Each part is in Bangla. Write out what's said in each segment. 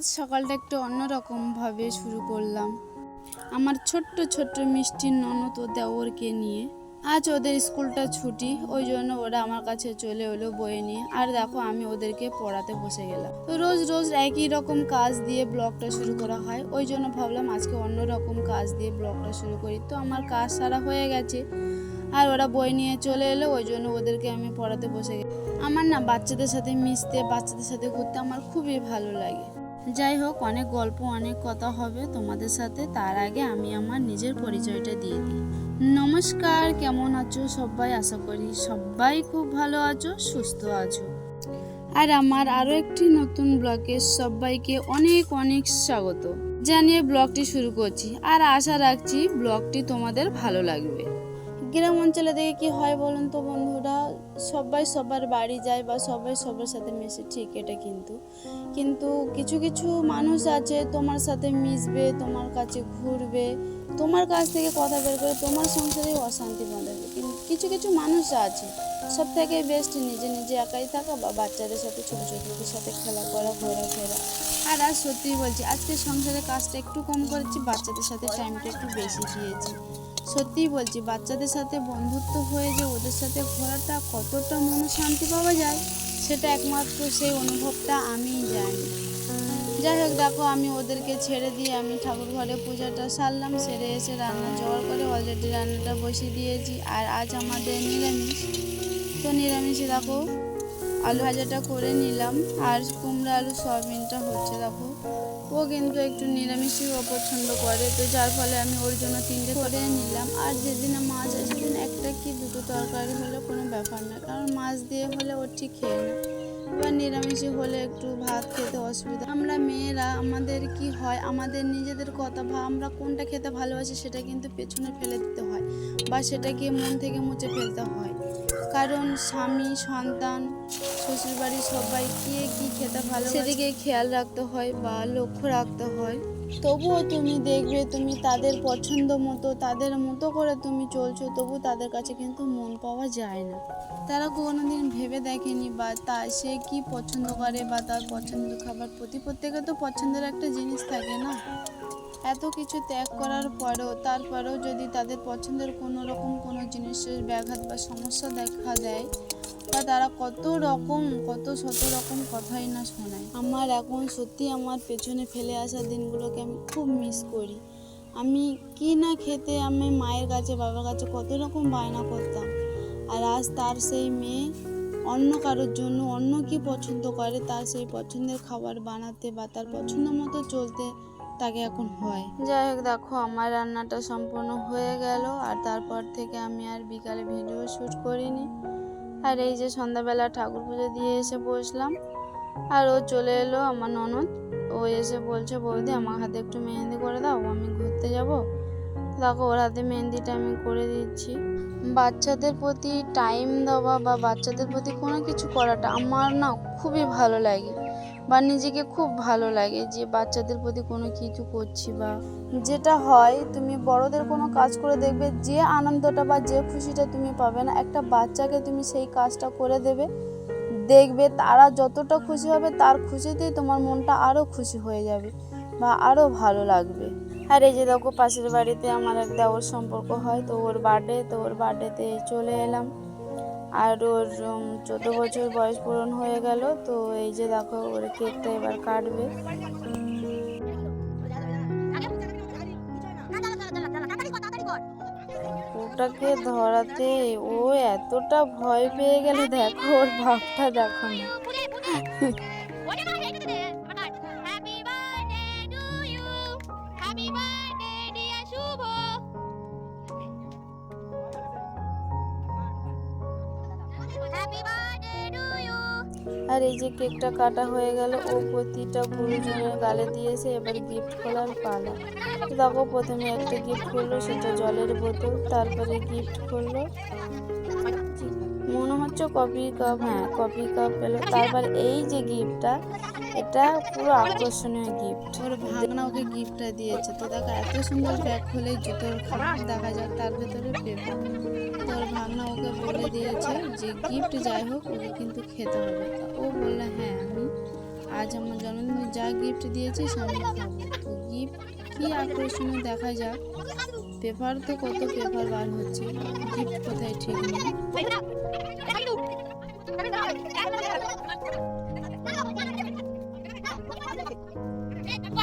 সকালটা একটু অন্যরকমভাবে শুরু করলাম। আমার ছোট্ট ছোট্ট মিষ্টি ননদ ও দেওরকে নিয়ে। আজ ওদের স্কুলটা ছুটি, ওই জন্য ওরা আমার কাছে চলে এলো বই নিয়ে। আর দেখো, আমি ওদেরকে পড়াতে বসে গেলাম। তো রোজ রোজ একই রকম কাজ দিয়ে ব্লগটা শুরু করা হয়। ওই জন্য ভাবলাম আজকে অন্য রকম কাজ দিয়ে ব্লগটা শুরু করি। তো আমার কাজ সারা হয়ে গেছে। আর ওরা বই নিয়ে চলে এলো, ওই জন্য ওদেরকে আমি পড়াতে বসে গেলাম। আমার না বাচ্চাদের সাথে মিশতে, বাচ্চাদের সাথে ঘুরতে আমার খুবই ভালো লাগে। যাই হোক, অনেক গল্প, অনেক কথা হবে তোমাদের সাথে। তার আগে আমি আমার নিজের পরিচয়টা দিয়ে দিই। নমস্কার, কেমন আছো সবাই? আশা করি সবাই খুব ভালো আছো, সুস্থ আছো। আর আমার আরও একটি নতুন ব্লগে সবাইকে অনেক অনেক স্বাগত। জানিয়ে ব্লগটি শুরু করছি আর আশা রাখছি ব্লগটি তোমাদের ভালো লাগবে। গ্রাম অঞ্চলে থেকে কি হয় বলুন তো বন্ধুরা সবাই সবার বাড়ি যায় বা সবাই সবার সাথে মেশে, ঠিক এটা কিন্তু। কিন্তু কিছু কিছু মানুষ আছে তোমার সাথে মিশবে, তোমার কাছে ঘুরবে, তোমার কাছ থেকে কথা বের করে তোমার সংসারে অশান্তি বাঁধাবে। কিন্তু কিছু কিছু মানুষ আছে সব থেকে বেস্ট নিজে নিজে একাই থাকা বা বাচ্চাদের সাথে, ছোটো ছোটোদের সাথে খেলা করা ঘোরাফেরা আর আর সত্যি বলছি আজকে সংসারের কাজটা একটু কম করেছি, বাচ্চাদের সাথে টাইমটা একটু বেশি দিয়েছি। সত্যিই বলছি, বাচ্চাদের সাথে বন্ধুত্ব হয়ে যে ওদের সাথে ঘোরাটা কতটা মনে শান্তি পাওয়া যায়, সেটা একমাত্র সেই অনুভবটা আমিই জানি। যাই হোক, দেখো, আমি ওদেরকে ছেড়ে দিয়ে আমি ঠাকুর ঘরে পূজাটা সারলাম, সেরে এসে রান্না জোগাড় করে অলরেডি রান্নাটা বসিয়ে দিয়েছি। আর আজ আমাদের নিরামিষ। তো নিরামিষে দেখো আলু ভাজাটা করে নিলাম। আর কুমড়া আলু, সয়াবিনটা হচ্ছে দেখো। ও কিন্তু একটু নিরামিষই অপছন্দ করে। তো যার ফলে আমি ওর জন্য তিনটে করে নিলাম। আর যেদিনে মাছ আছে সেদিন একটা কি দুটো তরকারি হলে কোনো ব্যাপার না। কারণ মাছ দিয়ে হলে ও ঠিক খেয়ে না। এবার নিরামিষই হলে একটু ভাত খেতে অসুবিধা। আমরা মেয়েরা, আমাদের কি হয়? আমাদের নিজেদের কথা বা আমরা কোনটা খেতে ভালোবাসি সেটা কিন্তু পেছনে ফেলে দিতে হয়। বা সেটাকে মন থেকে মুছে ফেলতে হয়। কারণ স্বামী, সন্তান শ্বশুরবাড়ির সবাই কে কি খেতে ভালো সেদিকে খেয়াল রাখতে হয় বা লক্ষ্য রাখতে হয়। তবুও তুমি দেখবে, তুমি তাদের পছন্দ মতো, তাদের মতো করে তুমি চলছো, তবু তাদের কাছে কিন্তু মন পাওয়া যায় না। তারা কোনো দিন ভেবে দেখেনি বা তা সে কি পছন্দ করে বা তার পছন্দের খাবার প্রতি প্রত্যেকের তো পছন্দের একটা জিনিস থাকে না। এত কিছু ত্যাগ করার পরেও, তারপরেও যদি তাদের পছন্দের কোনো রকম কোনো জিনিসের ব্যাঘাত বা সমস্যা দেখা দেয়, বা তারা কত রকম, কত শত রকম কথাই না শোনায়। আমার এখন সত্যি আমার পেছনে ফেলে আসা দিনগুলোকে আমি খুব মিস করি। আমি কি না খেতে আমি মায়ের কাছে, বাবার কাছে কত রকম বায়না করতাম। আর আজ তার সেই মেয়ে অন্য কারোর জন্য অন্য কি পছন্দ করে, তার সেই পছন্দের খাবার বানাতে বা তার পছন্দ মতো চলতে তাকে এখন হয়। যাই হোক দেখো, আমার রান্নাটা সম্পূর্ণ হয়ে গেল, আর তারপর থেকে আমি আর বিকালে ভিডিও শ্যুট করিনি। আর এই যে সন্ধ্যাবেলা ঠাকুর পুজো দিয়ে এসে বসলাম, আর ও চলে এলো আমার ননদ। ও এসে বলছে, বৌদি, আমার হাতে একটু মেহেন্দি করে দাও, আমি ঘুরতে যাব। দেখো, ওর হাতে মেহেন্দিটা আমি করে দিচ্ছি। বাচ্চাদের প্রতি টাইম দেওয়া বা বাচ্চাদের প্রতি কোনো কিছু করাটা আমার না খুবই ভালো লাগে। বা নিজেকে খুব ভালো লাগে যে বাচ্চাদের প্রতি কোনো কিছু করছি বা যেটা হয়, তুমি বড়দের কোনো কাজ করে দেখবে যে আনন্দটা বা যে খুশিটা তুমি পাবে না। একটা বাচ্চাকে তুমি সেই কাজটা করে দেবে, দেখবে তারা যতটা খুশি হবে তার খুশিতেই তোমার মনটা আরও খুশি হয়ে যাবে বা আরও ভালো লাগবে। আর এই যে দেখো পাশের বাড়িতে আমার এক দেওয়ার সম্পর্ক হয়, তো ওর বার্থডে তো ওর বার্থডেতে চলে এলাম। আর ওর চোদ্দ বছর বয়স পূরণ হয়ে গেল, তো এই যে দেখো ওর কেকটা এবার কাটবে। ওটাকে ধরাতে ও এতটা ভয় পেয়ে গেল, দেখো ওর ভাবটা দেখো না। আর এই যে কেকটা কাটা হয়ে গেল, ও প্রতিটা গুরুজনের গালে দিয়েছে, এবার গিফট খোলার পালা। দেখো, প্রথমে একটা গিফট করল সেটা জলের বোতল, তারপরে গিফট করল মনে হচ্ছে কফি কাপ হ্যাঁ কফি কাপ পেল। তারপর এই যে গিফটটা এটা পুরো আকর্ষণীয় গিফট ওর ভাগনা ওকে গিফটটা দিয়েছে। তো দেখো এত সুন্দর ব্যাগ খুলে জুতোর খাবার দেখা যায় তার ভেতরে পেপার তোর ভাগনা ওকে বলে দিয়েছে যে গিফট যাই হোক ওকে কিন্তু খেতে হবে। ও বলল হ্যাঁ আমি আজ আমার জন্মদিনে যা গিফট দিয়েছে সামনে খাব। তো গিফট কি আকর্ষণীয় দেখা যাক। পেপার তো কত পেপার বার হচ্ছে গিফট কোথায় ঠিক নেই।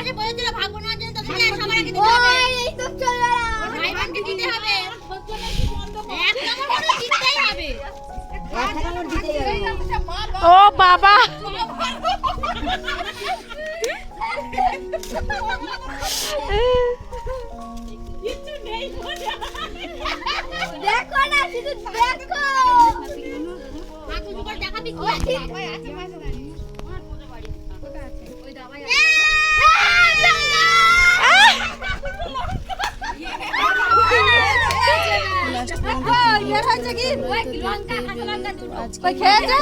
পাশে বলেছিল ভাগ বানোয়ার জন্য তো তুমি সবার আগে দিতে হবে। এই তো চলে ভাই বোনকে দিতে হবে। এক নম্বর দিতেই হবে। ও বাবা। দেখো না শুধু দেখো। দেখাবি কি? বের হয়েছে কি খেয়েছে